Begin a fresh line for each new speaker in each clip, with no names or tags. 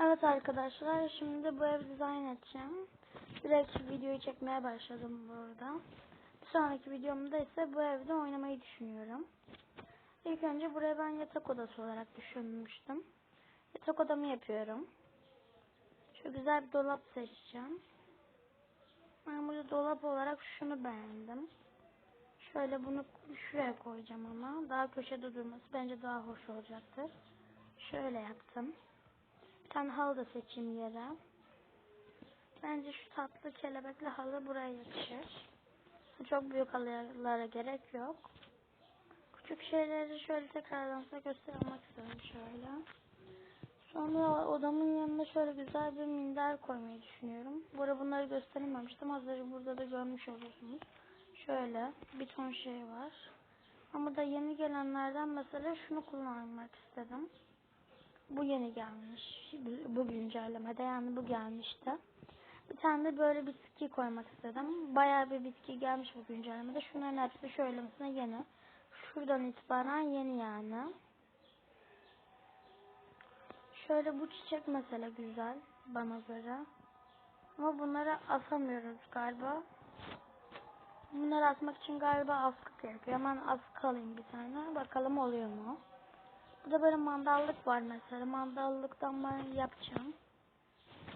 Evet arkadaşlar şimdi bu ev dizayn edeceğim. Direkt videoyu çekmeye başladım burada. Bir sonraki videomda ise bu evde oynamayı düşünüyorum. İlk önce buraya ben yatak odası olarak düşünmüştüm. Yatak odamı yapıyorum. Şu güzel bir dolap seçeceğim. Ben burada dolap olarak şunu beğendim. Şöyle bunu şuraya koyacağım ama daha köşede durması bence daha hoş olacaktır. Şöyle yaptım. Tane halı da seçeyim yere. Bence şu tatlı kelebekli halı buraya yakışır. Çok büyük halılara gerek yok. Küçük şeyleri şöyle tekrardan size göstermek istiyorum şöyle. Sonra odamın yanına şöyle güzel bir minder koymayı düşünüyorum. Burada bunları gösterememiştim. Hazır burada da görmüş olursunuz. Şöyle bir ton şey var. Ama da yeni gelenlerden mesela şunu kullanmak istedim. Bu yeni gelmiş. Bu güncellemede yani bu gelmişti. Bir tane de böyle bitki koymak istedim. Bayağı bir bitki gelmiş bu güncellemede. Şunların hepsi şöyle mesela yeni. Şuradan itibaren yeni yani. Şöyle bu çiçek mesela güzel bana göre. Ama bunları asamıyoruz galiba. Bunları asmak için galiba askı gerekiyor. Hemen askı alayım bir tane. Bakalım oluyor mu? Burada böyle mandallık var mesela. Mandallıktan ben yapacağım.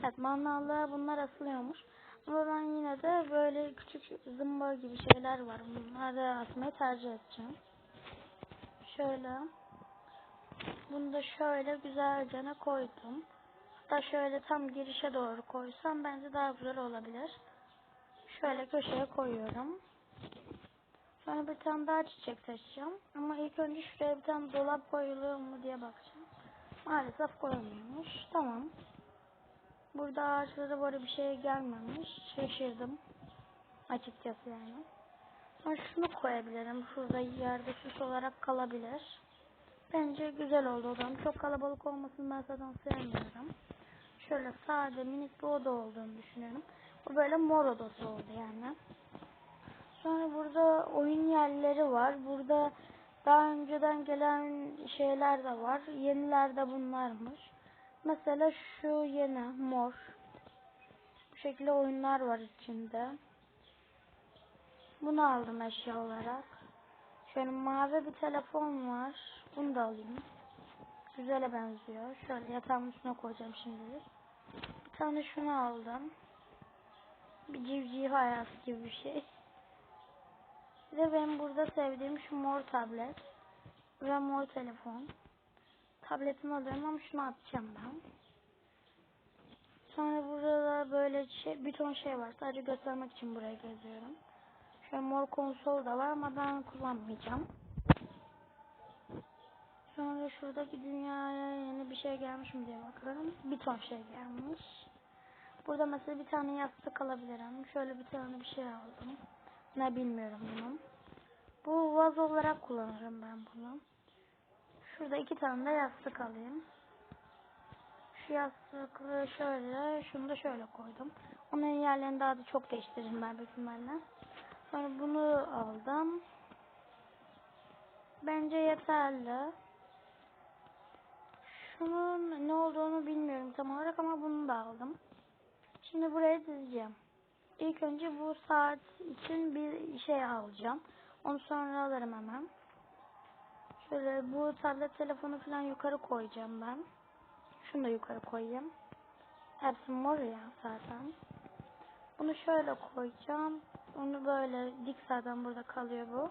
Evet mandallığa bunlar asılıyormuş. Ama ben yine de böyle küçük zımba gibi şeyler var. Bunları asmayı tercih edeceğim. Şöyle. Bunu da şöyle güzelce koydum. Hatta şöyle tam girişe doğru koysam bence daha güzel olabilir. Şöyle köşeye koyuyorum. Sonra bir tane daha çiçek seçeceğim. Ama ilk önce şuraya bir tane dolap koyuluyor mu diye bakacağım. Maalesef koyulmuyormuş. Tamam. Burada ağaçlara böyle bir şey gelmemiş. Şaşırdım. Açıkçası yani. Sonra şunu koyabilirim. Şurada yerde süs olarak kalabilir. Bence güzel oldu odam. Çok kalabalık olmasını ben zaten sevmiyorum. Şöyle sade minik bir oda olduğunu düşünüyorum. Bu böyle mor odası oldu yani. Sonra burada oyun yerleri var. Burada daha önceden gelen şeyler de var. Yeniler de bunlarmış. Mesela şu yeni mor. Bu şekilde oyunlar var içinde. Bunu aldım eşya olarak. Şöyle mavi bir telefon var. Bunu da alayım. Güzele benziyor. Şöyle yatağın üstüne koyacağım şimdilik. Bir tane şunu aldım. Bir civciv hayatı gibi bir şey. De benim burada sevdiğim şu mor tablet. Ve mor telefon. Tabletimi alıyorum ama şunu atacağım ben. Sonra burada da böyle şey, bir ton şey var. Sadece göstermek için buraya geziyorum. Şöyle mor konsol da var ama ben kullanmayacağım. Sonra şuradaki dünyaya yeni bir şey gelmiş mi diye bakıyorum. Bir ton şey gelmiş. Burada mesela bir tane yastık alabilirim. Şöyle bir tane bir şey aldım. Ne bilmiyorum bunu. Bu vazo olarak kullanırım ben bunu. Şurada iki tane de yastık alayım. Şu yastıklı şöyle, şunu da şöyle koydum. Onun yerlerini daha da çok değiştiririm ben büyük ihtimalle. Sonra bunu aldım. Bence yeterli. Şunun ne olduğunu bilmiyorum tam olarak ama bunu da aldım. Şimdi buraya dizeceğim. İlk önce bu saat için bir şey alacağım. Onu sonra alırım hemen. Şöyle bu tablet telefonu falan yukarı koyacağım ben. Şunu da yukarı koyayım. Hepsi mor ya zaten. Bunu şöyle koyacağım. Onu böyle dik zaten burada kalıyor bu.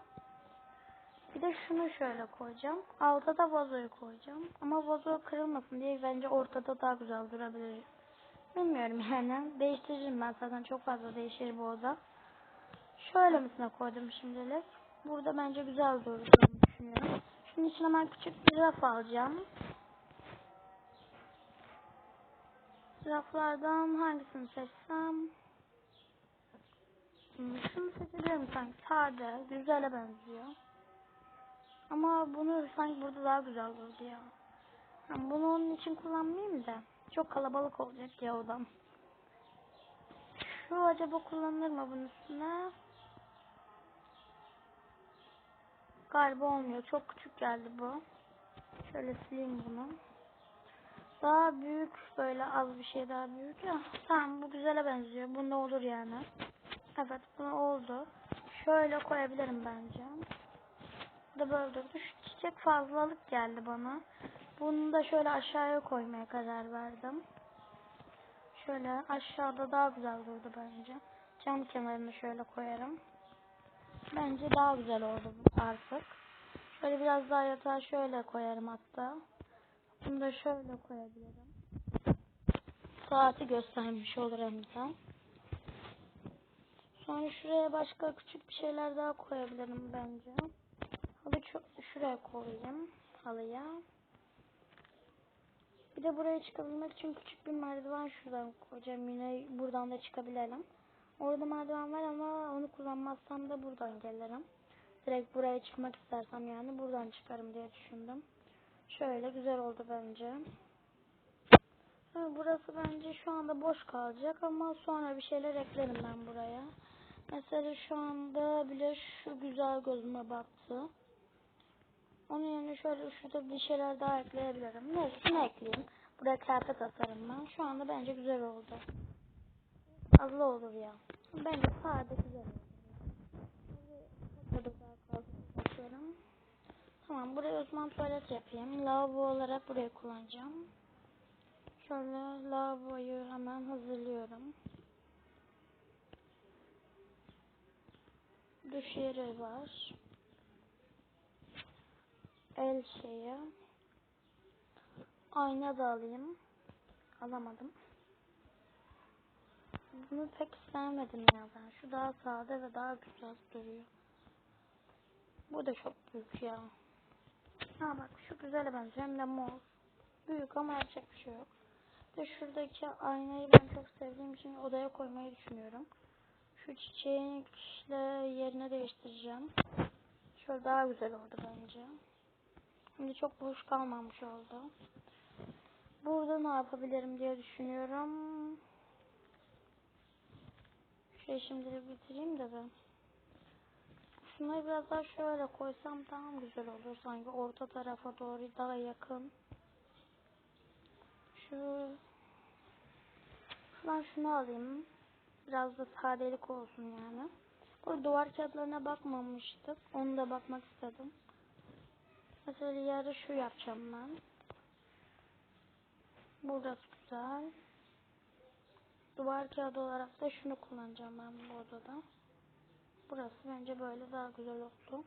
Bir de şunu şöyle koyacağım. Altta da vazoyu koyacağım. Ama vazo kırılmasın diye bence ortada daha güzel durabilir. Bilmiyorum yani. Değiştiririm ben zaten çok fazla değişir bu oda. Şöyle misine koydum şimdilik. Burada bence güzel durduğunu düşünüyorum. Şunun için hemen küçük bir raf alacağım. Raflardan hangisini seçsem? Şunu seçebilirim sanki. Sade, güzele benziyor. Ama bunu sanki burada daha güzel olurdu ya. Yani bunu onun için kullanmayayım da. Çok kalabalık olacak ya odam. Şu acaba kullanılır mı bunun üstüne? Galiba olmuyor. Çok küçük geldi bu. Şöyle sileyim bunu. Daha büyük böyle az bir şey daha büyük ya. Tamam bu güzele benziyor. Bunda olur yani. Evet bu oldu. Şöyle koyabilirim bence. Bu da böyle durdu. Şu çiçek fazlalık geldi bana. Bunu da şöyle aşağıya koymaya karar verdim. Şöyle aşağıda daha güzel durdu bence. Cam kenarını şöyle koyarım. Bence daha güzel oldu artık. Şöyle biraz daha yatağı şöyle koyarım hatta. Bunu da şöyle koyabilirim. Saati göstermiş olur hem de. Sonra şuraya başka küçük bir şeyler daha koyabilirim bence. Halı şuraya koyayım halıya. Bir de buraya çıkabilmek için küçük bir merdiven şuradan koyacağım. Yine buradan da çıkabilelim. Orada merdiven var ama onu kullanmazsam da buradan gelirim. Direkt buraya çıkmak istersem yani buradan çıkarım diye düşündüm. Şöyle güzel oldu bence. Burası bence şu anda boş kalacak ama sonra bir şeyler eklerim ben buraya. Mesela şu anda bile şu güzel gözüme battı. Onun yerine şöyle şurada bir şeyler daha ekleyebilirim. Ne, ne ekleyeyim? Buraya kıyafet atarım ben. Şu anda bence güzel oldu. Fazla olur ya. Bence sade güzel oldu. Daha fazla bakıyorum. Tamam buraya o zaman tuvalet yapayım. Lavabo olarak burayı kullanacağım. Şöyle lavaboyu hemen hazırlıyorum. Duş yeri var. El şeyi. Ayna da alayım. Alamadım. Bunu pek sevmedim ya ben. Şu daha sade ve daha güzel duruyor. Bu da çok büyük ya. Ha bak şu güzele benziyor hem de mor. Büyük ama yapacak bir şey yok. Ve şuradaki aynayı ben çok sevdiğim için odaya koymayı düşünüyorum. Şu çiçeğinle yerine değiştireceğim. Şöyle daha güzel oldu bence. Şimdi çok boş kalmamış oldu. Burada ne yapabilirim diye düşünüyorum. Şey şimdi bitireyim de ben. Şunları biraz daha şöyle koysam daha güzel olur sanki orta tarafa doğru daha yakın. Şu ben şunu alayım. Biraz da sadelik olsun yani. O duvar kağıtlarına bakmamıştık. Onu da bakmak istedim. Mesela yarı şu yapacağım ben. Burası güzel. Duvar kağıdı olarak da şunu kullanacağım ben bu odada. Burası bence böyle daha güzel oldu.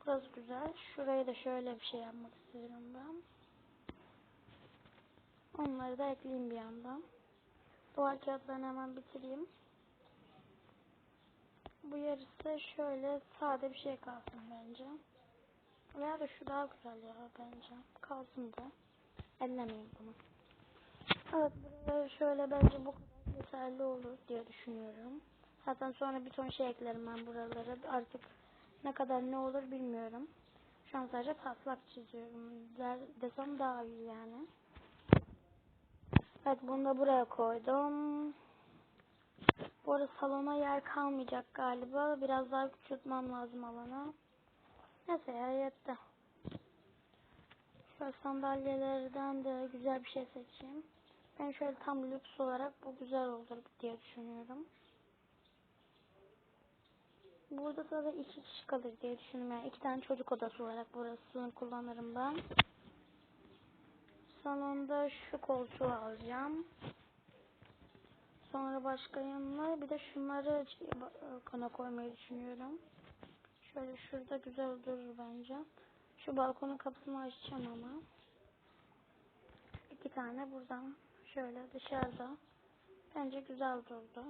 Burası güzel. Şurayı da şöyle bir şey yapmak istiyorum ben. Onları da ekleyeyim bir yandan. Duvar kağıtlarını hemen bitireyim. Bu yarısı şöyle sade bir şey kalsın bence. Veya da şu daha güzel ya bence. Kalsın da. Ellemeyin bunu. Evet buraya şöyle bence bu kadar yeterli olur diye düşünüyorum. Zaten sonra bir ton şey eklerim ben buralara. Artık ne kadar ne olur bilmiyorum. Şu an sadece taslak çiziyorum. Der, desem daha iyi yani. Evet bunu da buraya koydum. Bu arada salona yer kalmayacak galiba. Biraz daha küçültmem lazım alana. Neyse ya yetti. Şöyle sandalyelerden de güzel bir şey seçeyim. Ben şöyle tam lüks olarak bu güzel olur diye düşünüyorum. Burada da iki kişi kalır diye düşünüyorum. Yani iki tane çocuk odası olarak burasını kullanırım ben. Salonda şu koltuğu alacağım. Sonra başka yanına bir de şunları kana koymayı düşünüyorum. Şöyle şurada güzel durur bence. Şu balkonun kapısını açacağım ama. İki tane buradan şöyle dışarıda. Bence güzel durdu.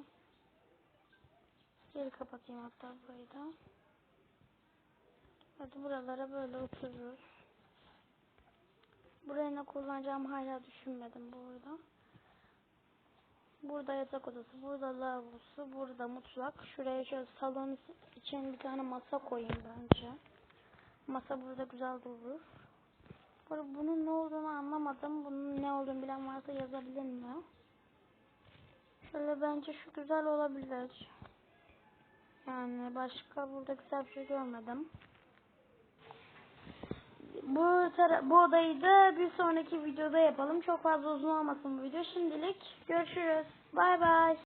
Geri kapatayım hatta burayı da. Hadi buralara böyle otururuz. Buraya ne kullanacağım hala düşünmedim burada. Burada yatak odası, burada lavabosu, burada mutfak. Şuraya şöyle salon için bir tane masa koyayım bence. Masa burada güzel durur. Burada bunun ne olduğunu anlamadım. Bunun ne olduğunu bilen varsa yazabilir mi? Şöyle bence şu güzel olabilir. Yani başka burada güzel bir şey görmedim. Bu bu odayı da bir sonraki videoda yapalım. Çok fazla uzun olmasın bu video. Şimdilik görüşürüz. Bay bay.